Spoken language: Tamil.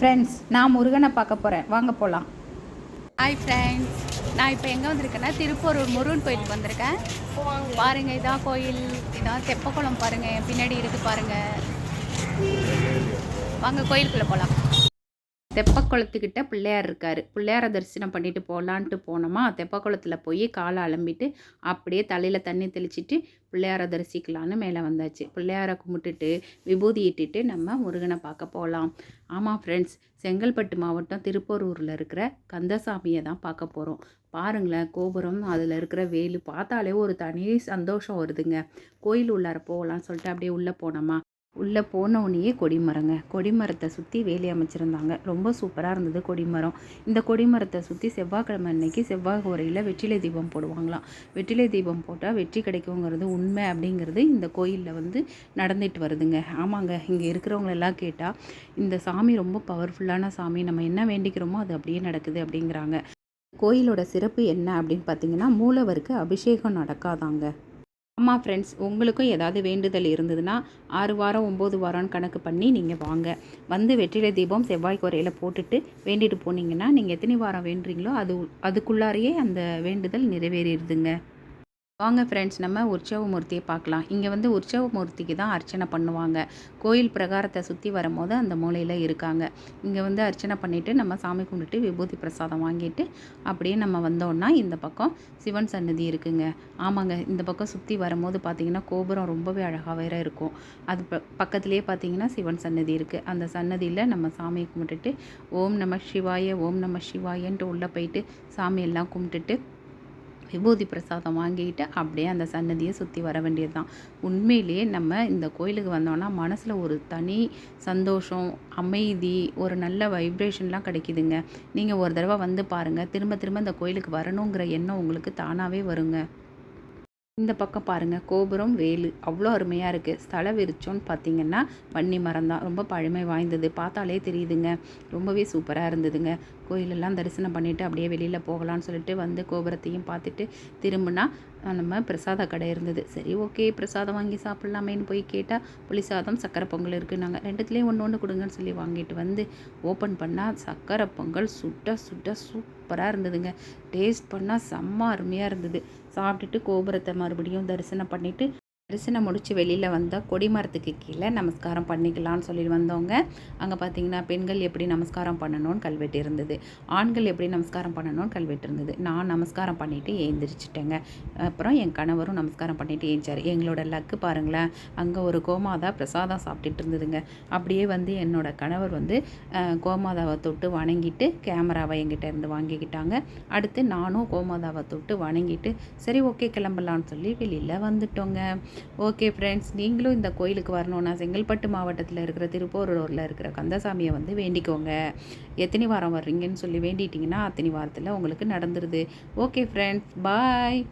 ஃப்ரெண்ட்ஸ் நான் முருகனை பார்க்க போகிறேன் வாங்க போகலாம் ஹாய் ஃப்ரெண்ட்ஸ் நான் இப்போ எங்கே வந்திருக்கேன்னா திருப்பூரூர் முருகன் கோயிலுக்கு வந்திருக்கேன். பாருங்கள் இதான் கோயில் இதான் தெப்பக்குளம் பாருங்கள் என் பின்னாடி இருக்குது பாருங்கள் வாங்க கோயிலுக்குள்ளே போகலாம் தெப்பக்குளத்துக்கிட்ட பிள்ளையார் இருக்கார். பிள்ளையாரை தரிசனம் பண்ணிட்டு போகலான்ட்டு போனோமா தெப்பக்குளத்தில் போய் காலை அலம்பிட்டு அப்படியே தலையில் தண்ணி தெளிச்சிட்டு பிள்ளையாரை தரிசிக்கலான்னு மேலே வந்தாச்சு. பிள்ளையாரை கும்பிட்டுட்டு விபூதி இட்டுட்டு நம்ம முருகனை பார்க்க போகலாம் ஆமாம் ஃப்ரெண்ட்ஸ் செங்கல்பட்டு மாவட்டம் திருப்பரூரில் இருக்கிற கந்தசாமியை தான் பார்க்க போகிறோம் பாருங்களேன் கோபுரம் அதில் இருக்கிற வேலு பார்த்தாலே ஒரு தனி சந்தோஷம் வருதுங்க. கோயில் உள்ளார போகலான்னு சொல்லிட்டு அப்படியே உள்ளே போனோமா? உள்ளே போனவுடனேயே கொடிமரங்க. கொடிமரத்தை சுற்றி வேலி அமைச்சிருந்தாங்க. ரொம்ப சூப்பராக இருந்தது கொடிமரம். இந்த கொடிமரத்தை சுற்றி செவ்வாய்க்கிழமை அன்னைக்கு செவ்வாய் உரையில் வெற்றிலை தீபம் போடுவாங்களாம். வெற்றிலை தீபம் போட்டால் வெற்றி கிடைக்குங்கிறது உண்மை அப்படிங்கிறது இந்த கோயிலில் வந்து நடந்துட்டு வருதுங்க. ஆமாங்க இங்கே இருக்கிறவங்களெல்லாம் கேட்டால் இந்த சாமி ரொம்ப பவர்ஃபுல்லான சாமி. நம்ம என்ன வேண்டிக்கிறோமோ அது அப்படியே நடக்குது அப்படிங்கிறாங்க. கோயிலோட சிறப்பு என்ன அப்படின்னு பார்த்தீங்கன்னா மூலவருக்கு அபிஷேகம் நடக்காதாங்க. ஆமாம் ஃப்ரெண்ட்ஸ் உங்களுக்கும் ஏதாவது வேண்டுதல் இருந்ததுன்னா ஆறு வாரம் ஒம்பது வாரம்னு கணக்கு பண்ணி நீங்கள் வாங்க. வந்து வெற்றிலை தீபம் செவ்வாய் குறையில் போட்டுட்டு வேண்டிட்டு போனீங்கன்னா நீங்கள் எத்தனை வாரம் வேண்டுறீங்களோ அது அதுக்குள்ளாரையே அந்த வேண்டுதல் நிறைவேறிடுதுங்க. வாங்க ஃப்ரெண்ட்ஸ் நம்ம உற்சவ மூர்த்தியை பார்க்கலாம். இங்கே வந்து உற்சவ மூர்த்திக்கு தான் அர்ச்சனை பண்ணுவாங்க. கோயில் பிரகாரத்தை சுற்றி வரும்போது அந்த மூலையில் இருக்காங்க. இங்கே வந்து அர்ச்சனை பண்ணிவிட்டு நம்ம சாமி கும்பிட்டுட்டு விபூதி பிரசாதம் வாங்கிட்டு அப்படியே நம்ம வந்தோம்னா இந்த பக்கம் சிவன் சன்னதி இருக்குங்க. ஆமாங்க இந்த பக்கம் சுற்றி வரும்போது பார்த்திங்கன்னா கோபுரம் ரொம்பவே அழகாக வேற இருக்கும். அது ப பக்கத்துலேயே பார்த்தீங்கன்னா சிவன் சன்னதி இருக்குது அந்த சன்னதியில் நம்ம சாமியை கும்பிட்டுட்டு ஓம் நம சிவாய ஓம் நம சிவாயன்ட்டு உள்ளே போயிட்டு சாமியெல்லாம் கும்பிட்டுட்டு விபூதி பிரசாதம் வாங்கிட்டு அப்படியே அந்த சன்னதியை சுற்றி வர வேண்டியது தான் உண்மையிலேயே நம்ம இந்த கோயிலுக்கு வந்தோம்னா மனசில் ஒரு தனி சந்தோஷம் அமைதி ஒரு நல்ல வைப்ரேஷன்லாம் கிடைக்குதுங்க. நீங்கள் ஒரு தடவை வந்து பாருங்கள் திரும்ப திரும்ப இந்த கோயிலுக்கு வரணுங்கிற எண்ணம் உங்களுக்கு தானாகவே வருங்க. இந்த பக்கம் பாருங்கள் கோபுரம் வேலு. அவ்வளோ அருமையாக இருக்குது ஸ்தல விருச்சோன்னு பார்த்தீங்கன்னா வன்னி மரம் தான். ரொம்ப பழமை வாய்ந்தது. பார்த்தாலே தெரியுதுங்க. ரொம்பவே சூப்பராக இருந்ததுங்க. கோயிலெல்லாம் தரிசனம் பண்ணிவிட்டு அப்படியே வெளியில் போகலான்னு சொல்லிட்டு வந்து கோபுரத்தையும் பார்த்துட்டு திரும்பினா நம்ம பிரசாத கடை இருந்தது. சரி ஓகே பிரசாதம் வாங்கி சாப்பிட்லாமேன்னு போய் கேட்டால் புளி சாதம் சக்கரை பொங்கல் இருக்குது நாங்கள் ரெண்டுத்துலேயும் ஒன்று ஒன்று கொடுங்கன்னு சொல்லி வாங்கிட்டு வந்து ஓப்பன் பண்ணால் சக்கரை பொங்கல் சுட்ட சுட்ட சூப்பராக இருந்ததுங்க. டேஸ்ட் பண்ணால் செம்ம அருமையாக இருந்தது. சாப்பிட்டுட்டு கோபுரத்தை மறுபடியும் தரிசனம் பண்ணிவிட்டு தரிசனம் முடித்து வெளியில் வந்தால் கொடிமரத்துக்கு கீழே நமஸ்காரம் பண்ணிக்கலாம்னு சொல்லி வந்தவங்க அங்கே பார்த்தீங்கன்னா பெண்கள் எப்படி நமஸ்காரம் பண்ணணும்னு கல்வெட்டு இருந்தது. ஆண்கள் எப்படி நமஸ்காரம் பண்ணணும்னு கல்வெட்டு இருந்தது. நான் நமஸ்காரம் பண்ணிவிட்டு ஏந்திரிச்சிட்டேங்க. அப்புறம் என் கணவரும் நமஸ்காரம் பண்ணிவிட்டு ஏஞ்சார். எங்களோட லக்கு பாருங்களேன் அங்கே ஒரு கோமாதா பிரசாதம் சாப்பிட்டுட்டு இருந்ததுங்க. அப்படியே வந்து என்னோட கணவர் வந்து கோமாதாவை தொட்டு வணங்கிட்டு கேமராவை என்கிட்ட இருந்து வாங்கிக்கிட்டாங்க. அடுத்து நானும் கோமாதாவை தொட்டு வணங்கிட்டு சரி ஓகே கிளம்பலான்னு சொல்லி வெளியில் வந்துட்டோங்க. ஓகே ஃப்ரெண்ட்ஸ் நீங்களும் இந்த கோயிலுக்கு வரணும்னா செங்கல்பட்டு மாவட்டத்தில் இருக்கிற திருப்போரூரில் இருக்கிற கந்தசாமியை வந்து வேண்டிக்கோங்க. எத்தனை வாரம் வர்றீங்கன்னு சொல்லி வேண்டிட்டிங்கன்னா அத்தனை வாரத்தில் உங்களுக்கு நடந்துருது. Okay friends bye